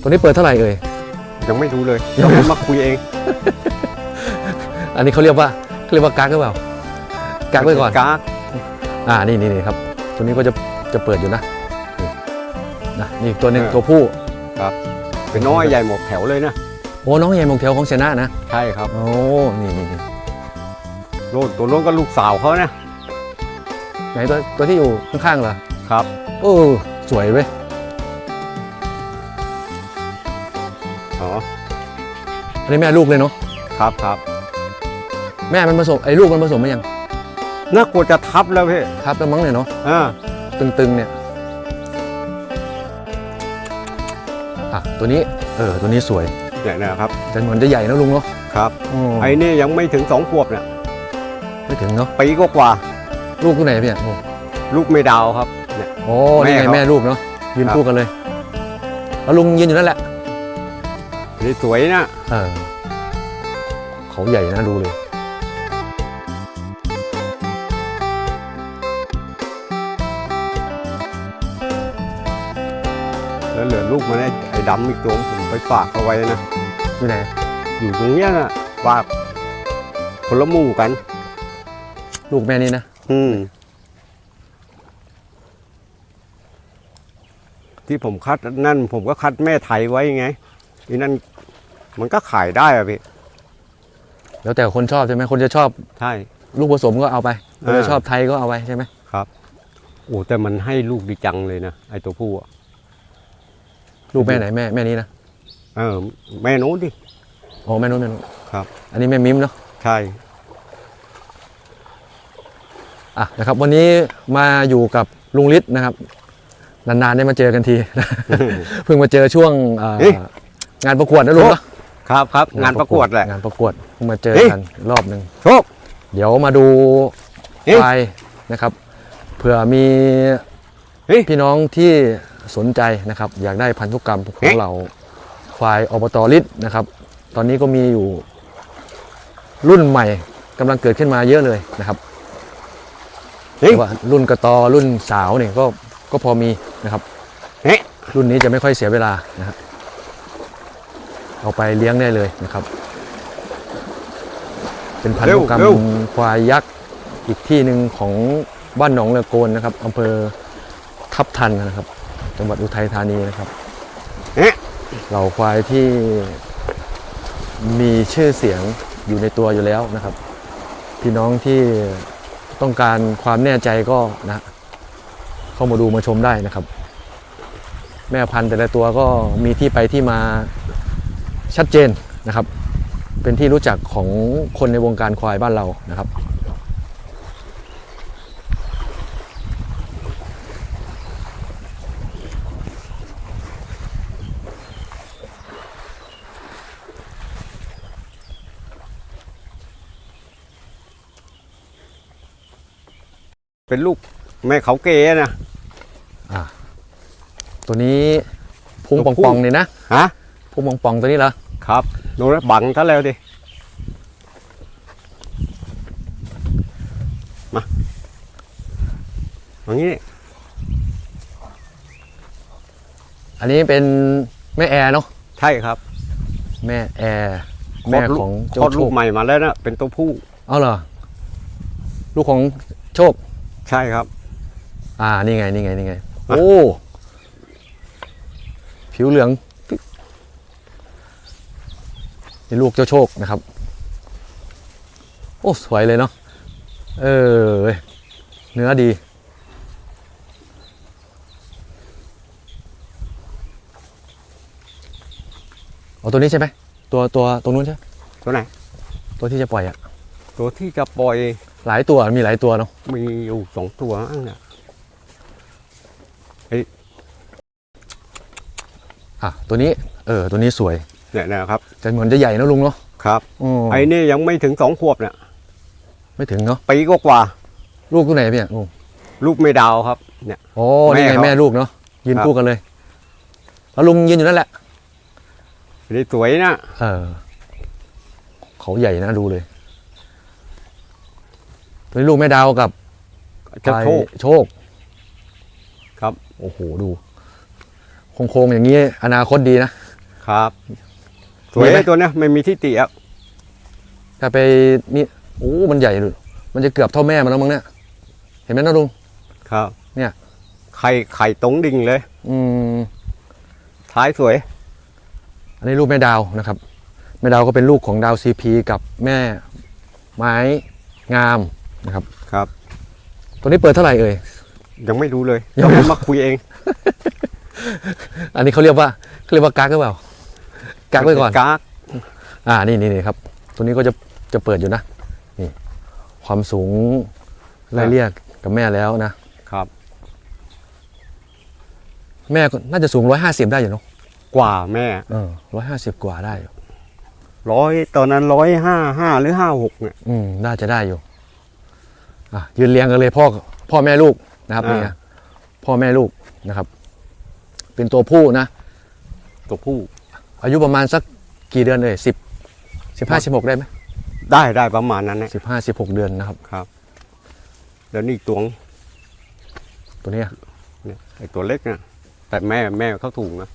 ตัวนี้เปิดเท่าไหร่เอ่ย ยังไม่รู้เลยยัยังงไม่มาคุยเองอันนี้เขาเรียกว่าเขาเรียกว่ากักหรือเปล่ากักไว้ก่อนกากอ่า นี่นี่นี่ครับ ตัวนี้ก็จะจะเปิดอยู่นะนี่นะ นี่อีกตัวหนึ่งเออตัวผู้ เป็นน้อยใหญ่หมดแถวเลยนะ โอ้น้องใหญ่มงเทลของเชนะนะ ใช่ครับโอ้ นี่นี่นี่โน่นตัวโน้นก็ลูกสาวเขานะ ไหนตัวตัวที่อยู่ข้างๆเหรอครับ โอ้ สวยเว้ย อันนี้แม่ลูกเลยเนาะครับครับแม่มันผสมไอ้ลูกมันผสมมายังน่ากลัวจะทับแล้วพี่ครับแล้วมั้งเนี่ยเนาะอ่าตึงๆเนี่ยอะตัวนี้เออตัวนี้สวยเนี่ยนะครับแต่เหมือนจะใหญ่นะลุงเนาะครับอืมไอ้นี่ยังไม่ถึงสองขวบเนี่ยไม่ถึงเนาะปีก็กว่า ลูกตัวไหนพี่โอ้ลูกไม่ดาวครับเนี่ยโอ้นี่ไงแม่เขาแม่ลูกเนาะยืนครับคู่กันเลยแล้วลุงยืนอยู่นั่นแหละ นี่สวยนะเออเขาใหญ่นะดูเลยแล้วเหลือลูกมาได้ไอ้ดำอีกตัวผมไปฝากเอาไว้นะอยู่ไหนอยู่ตรงเนี้ยนะฝากคนละหมู่กัน ลูกแม่นี่นะอืมที่ผมคัดนั่นผมก็คัดแม่ไทยไว้ไงอีนั่น มันก็ขายได้อะพี่แล้วแต่คนชอบใช่ไหมคนจะชอบใช่ ลูกผสมก็เอาไปคนจะอ่าชอบไทยก็เอาไปใช่ไหมโอ้แต่มันให้ลูกดีจังเลยนะไอ้ตัวผู้อะลูกแม่ไหนแม่แม่นี้นะเออแม่โน้นดิโอ้แม่นู้นแม่นู้นครับ อันนี้แม่มิมเนาะใช่อะนะครับ วันนี้มาอยู่กับลุงฤทธิ์นะครับ นานๆได้มาเจอกันทีเพิ่งมาเจอช่วงเอ่องานประกวดนะลุงเนาะ ครับครับงานประกวดแหละ งานประกวดเพิ่งมาเจอเฮ้ย กันรอบหนึ่งโชค เดี๋ยวมาดูเฮ้ยควายนะครับเผื่อมีเฮ้ยพี่น้องที่สนใจนะครับ อยากได้พันธุกรรมขอเฮ้งย เราควายอบตลิศนะครับ ตอนนี้ก็มีอยู่รุ่นใหม่กำลังเกิดขึ้นมาเยอะเลยนะครับเฮ้ยแต่ว่ารุ่นกระตอรุ่นสาวเนี่ยก็ก็พอมีนะครับ เฮ้ยรุ่นนี้จะไม่ค่อยเสียเวลานะครับ เอาไปเลี้ยงได้เลยนะครับ เป็นพันธุกรรมเร็วควายยักษ์อีกที่หนึ่งของบ้านหนองเรือโกนนะครับอำเภอทับทันนะครับ จังหวัดอุทัยธานีนะครับเอ๊ะเหล่าควายที่มีชื่อเสียงอยู่ในตัวอยู่แล้วนะครับ พี่น้องที่ต้องการความแน่ใจก็นะเข้ามาดูมาชมได้นะครับ แม่พันธุ์แต่ละตัวก็มีที่ไปที่มา ชัดเจนนะครับ เป็นที่รู้จักของคนในวงการควายบ้านเรานะครับเป็นลูกแม่เขาเกนะ ตัวนี้พุงตัวผู้ปองๆนี่นะ ฮะ พุงปองๆตัวนี้เหรอครับโน้นบังซะแล้วดิมาอย่างนี้ อันนี้เป็นแม่แอร์เนาะใช่ครับ แม่แอร์คลแม่ดลูกของคโจลอดโชลูกคใหม่มาแล้วนะเป็นตัวผู้เอาเหรอลูกของโชค ใช่ครับ อ่านี่ไงนี่ไงนี่ไงอะโอ้ผิวเหลือง นี่ลูกเจ้าโชคนะครับ โอ้สวยเลยเนาะเออเว้ยเนื้อดีเอาตัวนี้ใช่ไหมตัวตัวตรงนู้นใช่ไหมตัวไหน ตัวที่จะปล่อยอะตัวที่จะปล่อยหลายตัวมีหลายตัวเนาะมีอยู่สองตัวอันเนี่ยอะตัวนี้ เออ ตัวนี้สวย เนี่ยนะครับแต่เหมือนจะใหญ่นะลุงเนาะครับอืมไอ้นี่ยังไม่ถึงสองขวบเนี่ยไม่ถึงเนาะปีก็กว่าลูกตัวไหนพี่อะลุงลูกไม่ดาวครับ เนี่ยโอ้นี่ไงแม่เขาแม่ลูกเนาะยืนครับคู่กันเลย แล้วลุงยืนอยู่นั่นแหละนี่สวยนะเออ เขาใหญ่นะดูเลยตัวนี้ลูกแม่ดาวกับจะโชคโชค ครับ โอ้โหดูโค้งๆอย่างนี้อนาคตดีนะครับ สวยมีไหมไอ้ตัวเนี้ยไม่มีที่ติอะถ้าไปนี่โอ้มันใหญ่เลยมันจะเกือบเท่าแม่มันแล้วมั้งเนี่ยเห็นไหมนะลุง ครับ เนี่ย ไข่ไข่ตรงดิ่งเลย อืม ท้ายสวย อันนี้ลูกแม่ดาวนะครับ แม่ดาวก็เป็นลูกของดาวซีพีกับแม่ไม้งามนะครับ ครับ ตัวนี้เปิดเท่าไหร่เอ่ย ยังไม่รู้เลยยังไม่รู้เดี๋วมาคุยเอง อันนี้เขาเรียกว่าเขาเรียกว่ากักหรือเปล่า กักไว้ก่อนกากอ่านี่นี่นี่ครับ ตัวนี้ก็จะจะเปิดอยู่นะ นี่ ความสูงไล่เรียกกับแม่แล้วนะครับ แม่ก็น่าจะสูงร้อยห้าสิบได้อยู่เนาะกว่าแม่เออร้อยห้าสิบกว่าได้อยู่ร้อยตอนนั้นร้อยห้าห้าหรือห้าหกเนี่ยอืมน่าจะได้อยู่อะยืนเรียงกันเลยพ่อพ่อแม่ลูกนะครับอ่านี่นะพ่อแม่ลูกนะครับ เป็นตัวผู้นะ ตัวผู้ อายุประมาณสักกี่เดือนเลยสิบสิบห้าสิบหกได้ไหมได้ได้ประมาณนั้นนะสิบห้าสิบหกเดือนนะครับครับเดี๋ยวนี้อีกตัวงตัวเนี้ยเนี่ยไอ้ตัวเล็กนะแต่แม่แม่เขาถูกนะ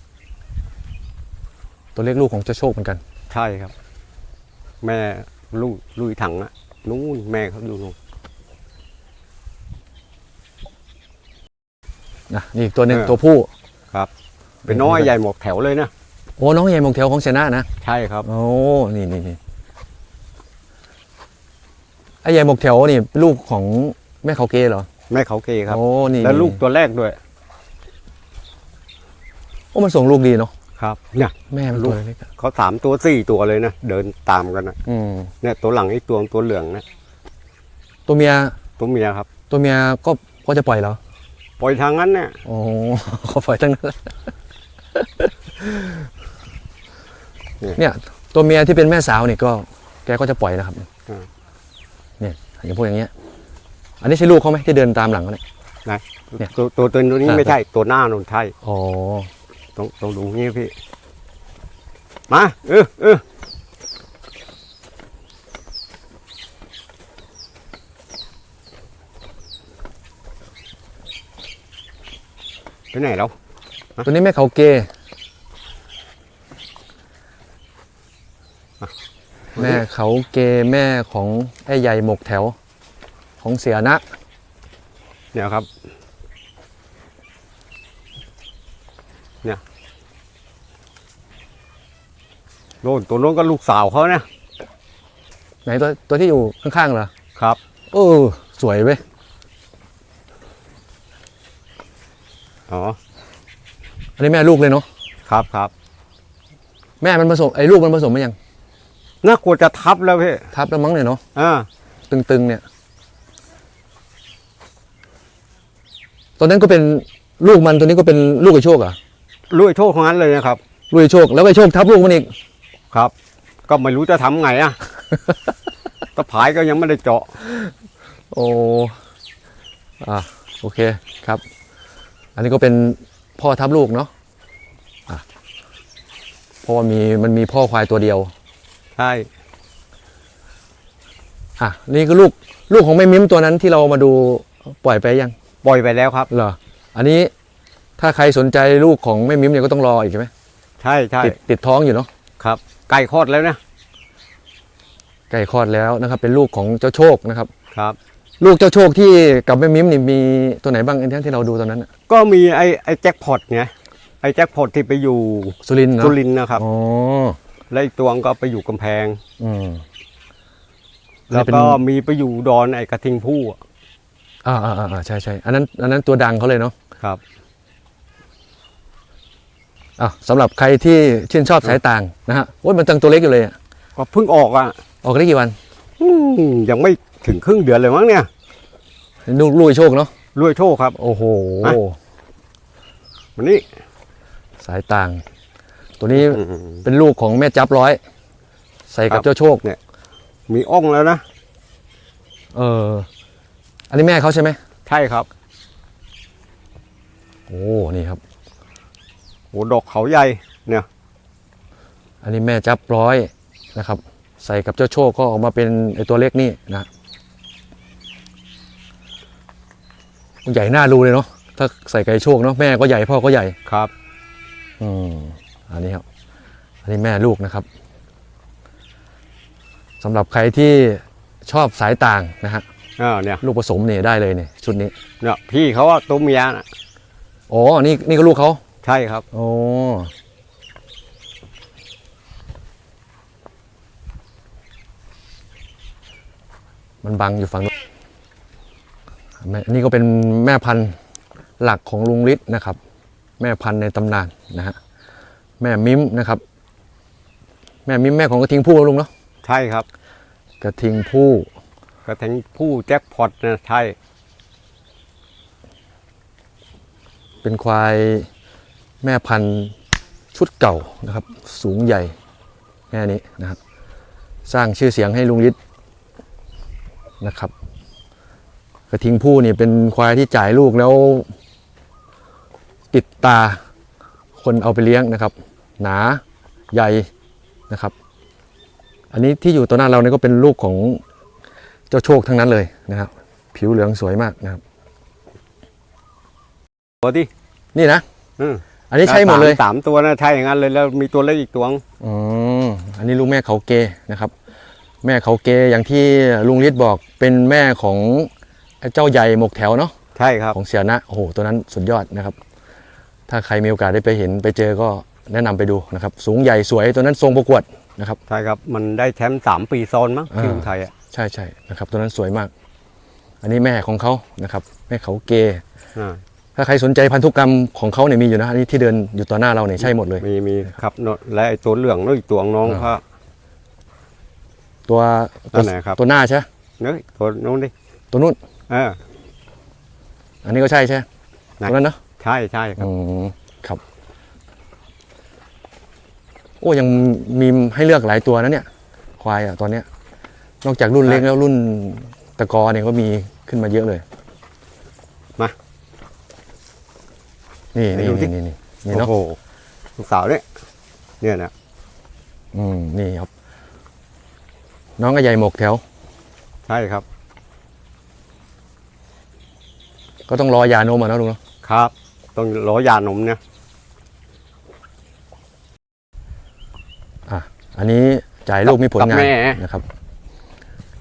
ตัวเล็กลูกของเจ้าโชคเหมือนกัน ใช่ครับ แม่ลุยลุยถังอะนู้นแม่เขาอยู่นู้นนะนี่อีกตัวหนึ่งเออตัวผู้เป็นน้อยใหญ่หมดแถวเลยนะ โอ้น้องใหญ่มงเทลของเซนานะใช่ครับโอ้นี่นี่นี่ไอ้ใหญ่หมกแถวนี่ลูกของแม่เขาเกเหรอแม่เขาเกครับโอ้นี่แล้วลูกตัวแรกด้วยโอ้มันส่งลูกดีเนาะครับเนี่ยแม่มันลูตักวเล็กอะเขาสามตัวสี่ตัวเลยนะเดินตามกันนะอืมเนี่ยตัวหลังไอ้ตัวตัวเหลืองนะตัวเมียตัวเมียครับ ตัวเมียก็ก็จะปล่อยเหรอปล่อยทางนั้นเนี่ยโอ้เขาปล่อยทั้งนั้น เลยเนี่ยตัวเมียที่เป็นแม่สาวนี่ก็แกก็จะปล่อยนะครับเนี่ยอย่างพวกอย่างเงี้ย อันนี้ใช่ลูกเขาไหมที่เดินตามหลังเขาเนี่ยเนี่ยตัวตัวตัวนี้อ่าไม่ใช่ตัวหน้านูนใช่อ๋อต้องต้องดูงี้พี่ มาเออเออไปไหนแล้วตัวนี้แม่เขาเก แม่เขาเกแม่ของไอ้ใหญ่หมกแถว ของเสียนะ เนี่ยครับ เนี่ยโน่นตัวโน้นก็ลูกสาวเขาเนี่ยไหนตัวตัวที่อยู่ข้างๆเหรอครับเออสวยเว้ยอ๋ออันนี้แม่ลูกเลยเนาะครับครับแม่มันผสมไอ้ลูกมันผสมมายัง น่ากลัวจะทับแล้วพี่ทับแล้วมั้งเนี่ยเนาะอ่าตึงๆเนี่ยตัวนั้นก็เป็นลูกมันตัวนี้ก็เป็นลูกไอ้โชคเหรอะลุยโชคของนั้นเลยนะครับ ลูกไอ้โชค แล้วไอ้โชคทับลูกมันอีก ครับ ก็ไม่รู้จะทำไงอะ ตะผายก็ยังไม่ได้เจาะ โอ้อะโอเคครับ อันนี้ก็เป็นพ่อทับลูกเนาะอะเพราะว่ามีมันมีพ่อควายตัวเดียว ใช่อะนี่คือลูกลูกของแม่มิ้มตัวนั้นที่เรามาดูปล่อยไปยังปล่อยไปแล้วครับ เหรอ อันนี้ถ้าใครสนใจลูกของแม่มิ้มเนี่ยก็ต้องรออีกใช่ไหมใช่ใช่ติดติดท้องอยู่เนาะครับ ไก่คลอดแล้วนะไก่คลอดแล้วนะครับ เป็นลูกของเจ้าโชคนะครับ ครับ ลูกเจ้าโชคที่กับแม่มิ้มนี่มีตัวไหนบ้างที่ที่เราดูตอนนั้นน่ะก็มีไอ้ไอ้แจ็คพอตไงไอ้แจ็คพอตที่ไปอยู่สุรินทร์เนาะสุรินทร์นะครับอ๋อ แล้วอีกตัวก็ไปอยู่กำแพง อืมแล้วเป็น ก็มีไปอยู่ดอนไอ้กระทิงผู้อะอ่าอ่าอ่าใช่ใช่อันนั้นอันนั้นตัวดังเขาเลยเนาะครับ อะสำหรับใครที่ชื่นชอบสายต่างนะฮะโอ้ยมันตังตัวเล็กอยู่เลยอะก็เพิ่งออกอะออกได้กี่วันอืมยังไม่ถึงครึ่งเดือนเลยมั้งเนี่ยลูกลูกไอ้โชคเนาะรวยโชคครับ โอ้โห อะวันนี้สายต่าง ตัวนี้อืมเป็นลูกของแม่จับร้อย ใส่กับครับเจ้าโชคมีอ่องแล้วนะเออ อันนี้แม่เขาใช่ไหมใช่ครับ โอ้นี่ครับโอ้ดอกเขาใหญ่เนี่ย อันนี้แม่จับร้อยนะครับ ใส่กับเจ้าโชคก็ออกมาเป็นไอตัวเล็กนี่นะใหญ่หน้ารูเลยเนาะถ้าใส่ไก่โชคเนาะแม่ก็ใหญ่พ่อก็ใหญ่ครับ อืม อันนี้ครับอันนี้แม่ลูกนะครับสำหรับใครที่ชอบสายต่างนะฮะอ่าเนี่ยลูกผสมเนี่ยได้เลยเนี่ยชุดนี้เนี่ยพี่เขาว่าตัวเมียน่ะอ๋อนี่นี่ก็ลูกเขาใช่ครับโอ้มันบังอยู่ฝั่งนู้นแม่นี่ก็เป็นแม่พันธุ์หลักของลุงฤทธิ์นะครับ แม่พันธุ์ในตำนานนะฮะ แม่มิมนะครับ แม่มิมแม่ของกระทิงผู้นะลุงเนาะใช่ครับ กระทิงผู้กระทั่งผู้แจ็คพอตนะใช่ เป็นควายแม่พันธุ์ชุดเก่านะครับ สูงใหญ่แม่นี้นะครับ สร้างชื่อเสียงให้ลุงฤทธิ์นะครับ กระทิงผู้นี่เป็นควายที่จ่ายลูกแล้ว ติดตา คนเอาไปเลี้ยงนะครับ หนาใหญ่นะครับ อันนี้ที่อยู่ตัวหน้าเราเนี่ยก็เป็นลูกของเจ้าโชคทั้งนั้นเลยนะครับ ผิวเหลืองสวยมากนะครับตัวที่นี่นะอืมอันนี้ใช่หมดเลยสาสามตัวนะใช่อย่างนั้นเลยแล้วมีตัวเล็กอีกตัวนึงอืมอันนี้ลูกแม่เขาเกนะครับ แม่เขาเกอย่างที่ลุงฤทธิ์บอกเป็นแม่ของไอ้เจ้าใหญ่หมกแถวเนาะใช่ครับของเสียนะโอ้โหตัวนั้นสุดยอดนะครับ ถ้าใครมีโอกาสได้ไปเห็นไปเจอก็แนะนำไปดูนะครับ สูงใหญ่สวยตัวนั้นทรงประกวดนะครับใช่ครับมันได้แชมป์สามปีซ้อนมั้งอ่าที่อุทัยอะใช่ใช่นะครับตัวนั้นสวยมาก อันนี้แม่ของเขานะครับแม่เขาเกอ่าถ้าใครสนใจพันธุกรรมของเขาเนี่ยมีอยู่นะอันนี้ที่เดินอยู่ต่อหน้าเราเนี่ยใช่หมดเลย มีมีครับโน่นและไอ้ตัวเหลืองนู่นอีกตัวน้องอ่าเขาตัวตันั่วนไหนครับตัวหน้าใช่ไหมเนื้อตัวนู้นดิตัวนู้นเอออันนี้ก็ใช่ใช่ไหมไหนตัวนั้นเนาะ ใช่ใช่ครับ อืมครับ โอ้ยังมีให้เลือกหลายตัวนะเนี่ย ควายอะตอนเนี้ย นอกจากรุ่นเล็กแล้วรุ่นตะกอเนี่ยก็มีขึ้นมาเยอะเลยมานี่ไหนนี่ดูสินี่นี่นี่เนาะโอ้โหลูกสาวเนี่ยเนี่ยนะอืมนี่ครับ น้องก็ใหญ่หมกแถว ใช่ครับ ก็ต้องรอยานมอะเนอะลุงเนาะครับ ต้องล้อยาหนมเนี่ยอะอันนี้จ่ายลูกมีผลงานกับแม่นะครับ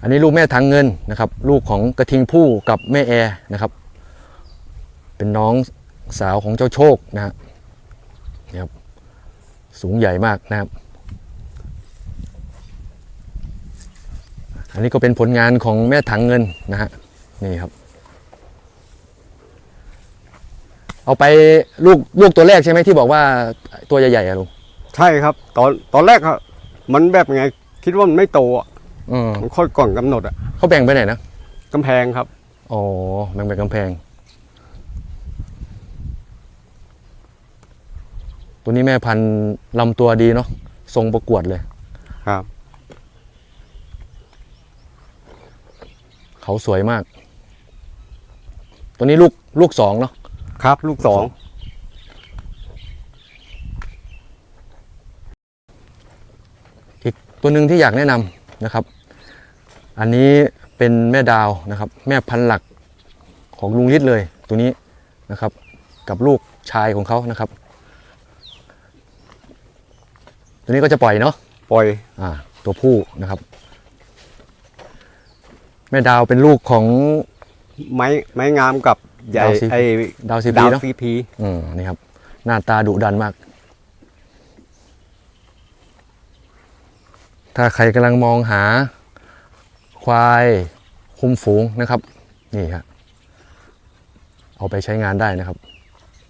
อันนี้ลูกแม่ทางเงินนะครับ ลูกของกระทิงผู้กับแม่แอร์นะครับ เป็นน้องสาวของเจ้าโชคนะฮะนี่ครับสูงใหญ่มากนะครับ อันนี้ก็เป็นผลงานของแม่ถังเงินนะฮะนี่ครับ เอาไปลูกลูกตัวแรกใช่ไหมที่บอกว่าตัวใหญ่ๆอะลุงใช่ครับ ตอนตอนแรกอะมันแบบไง คิดว่ามันไม่โตอะอืมมันค่อยก่อนกำหนดอะเขาแบ่งไปไหนนะกำแพงครับ อ๋อแบ่งเป็นกำแพง ตัวนี้แม่พันธุ์ลำตัวดีเนาะทรงประกวดเลย ครับ เขาสวยมาก ตัวนี้ลูกลูกสองเนาะ ครับ ลูกสองอีกตัวหนึ่งที่อยากแนะนำนะครับ อันนี้เป็นแม่ดาวนะครับ แม่พันธุ์หลักของลุงฤทธิ์เลยตัวนี้นะครับ กับลูกชายของเขานะครับ ตัวนี้ก็จะปล่อยเนาะปล่อยอ่าตัวผู้นะครับ แม่ดาวเป็นลูกของไม้ไม้งามกับ ใหญ่ดาวซีไอ้ดาวซีดาบีวเนาะซีพีอืมนี่ครับ หน้าตาดุดันมาก ถ้าใครกำลังมองหา ควายคุมฝูงนะครับ นี่ครับเอาไปใช้งานได้นะครับ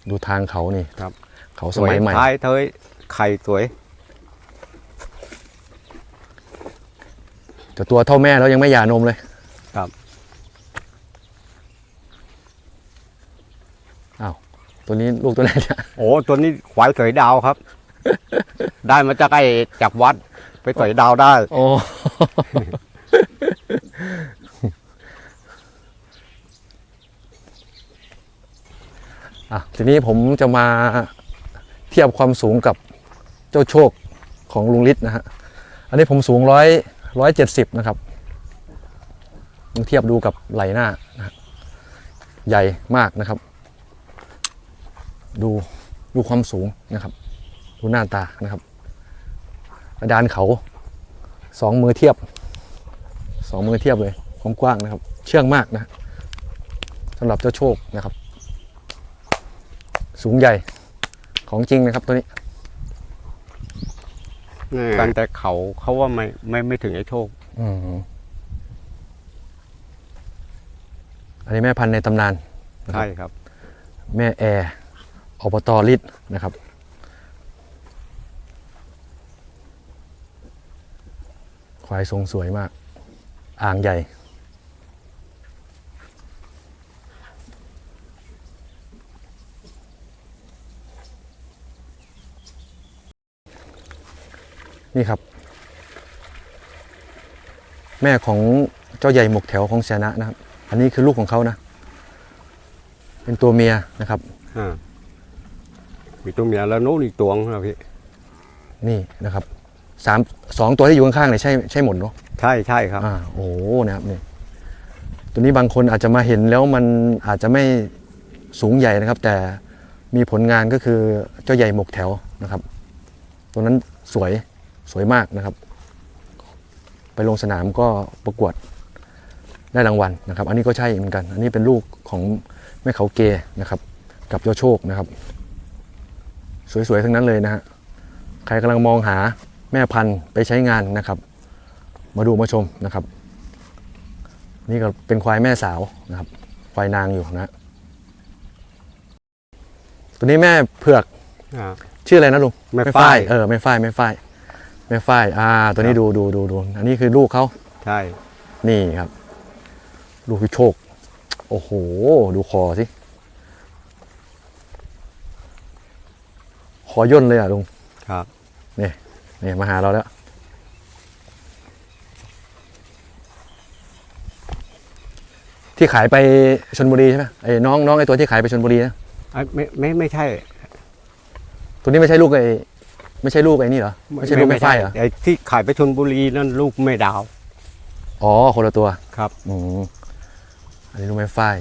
ดูทางเขานี่ครับ เขาสสวยมัยใหม่ ท้ายเทยไข่สวย แต่ตัวเท่าแม่แล้วยังไม่หย่านมเลยครับ อ้าว ตัวนี้ลูกตัวไหนเนี่ยโอ้ตัวนี้ควายสวยดาวครับ ได้มาจากไอ้จากวัด ไปสวยดาวได้ โอ้ อะทีนี้ผมจะมาเทียบความสูงกับเจ้าโชคของลุงฤทธิ์นะฮะ อันนี้ผมสูงร้อยร้อยเจ็ดสิบนะครับลองเทียบดูกับไหลหน้านะฮะใหญ่มากนะครับ ดูดูความสูงนะครับ ดูหน้าตานะครับกระดานเขาสองมือเทียบสองมือเทียบเลยความกว้างนะครับ เชื่องมากนะสำหรับเจ้าโชคนะครับ สูงใหญ่ของจริงนะครับตัวนี้กันแต่เขาเขาว่าไม่ไม่ไม่ถึงไอ้โชคอืมอันนี้แม่พันธุ์ในตำนานใช่ครับ แม่แอร์ อบตลิศนะครับควายทรงสวยมาก อ่างใหญ่ นี่ครับ แม่ของเจ้าใหญ่หมกแถวของแสนะนะครับ อันนี้คือลูกของเขานะ เป็นตัวเมียนะครับ มีตัวเมียแล้วโน้นอีกตัวนึงนะพี่นี่นะครับสามสองตัวที่อยู่ข้างๆเนี่ยใช่ใช่หมดเนาะใช่ใช่ครับ อ่าโอ้โหนะครับนี่ตัวนี้บางคนอาจจะมาเห็นแล้วมันอาจจะไม่สูงใหญ่นะครับ แต่มีผลงานก็คือเจ้าใหญ่หมกแถวนะครับ ตัวนั้นสวยสวยมากนะครับ ไปลงสนามก็ประกวดได้รางวัลนะครับ อันนี้ก็ใช่เหมือนกัน อันนี้เป็นลูกของแม่เขาเกนะครับ กับเจ้าโชคนะครับ สวยๆทั้งนั้นเลยนะฮะใครกำลังมองหาแม่พันธุ์ไปใช้งานนะครับ มาดูมาชมนะครับ นี่ก็เป็นควายแม่สาวนะครับ ควายนางอยู่นะตัวนี้แม่เผือกอ่า ชื่ออะไรนะลุงแม่ฝ้าย เออแม่ฝ้ายแม่ฝ้ายแม่ฝ้ายอ่า ตัวนี้ครับดูดูดูดูอันนี้คือลูกเขาใช่ นี่ครับ ลูกพี่โชค โอ้โห ดูคอสิ คอย่นเลยอะลุงครับนี่มาหาเราแล้ว ที่ขายไปชนบุรีใช่ไหมไอ้น้องน้องไอ้ตัวที่ขายไปชนบุรีนะไอ้ไม่ไม่ไม่ใช่ตัวนี้ไม่ใช่ลูกไอ้ไม่ใช่ลูกไอ้นี่เหรอไม่ใช่ลูกแม่ฝ้ายเหรอไอ้ที่ขายไปชนบุรีนั่นลูกแม่ดาว อ๋อคนละตัวครับอืมอันนี้ลูกแม่ฝ้าย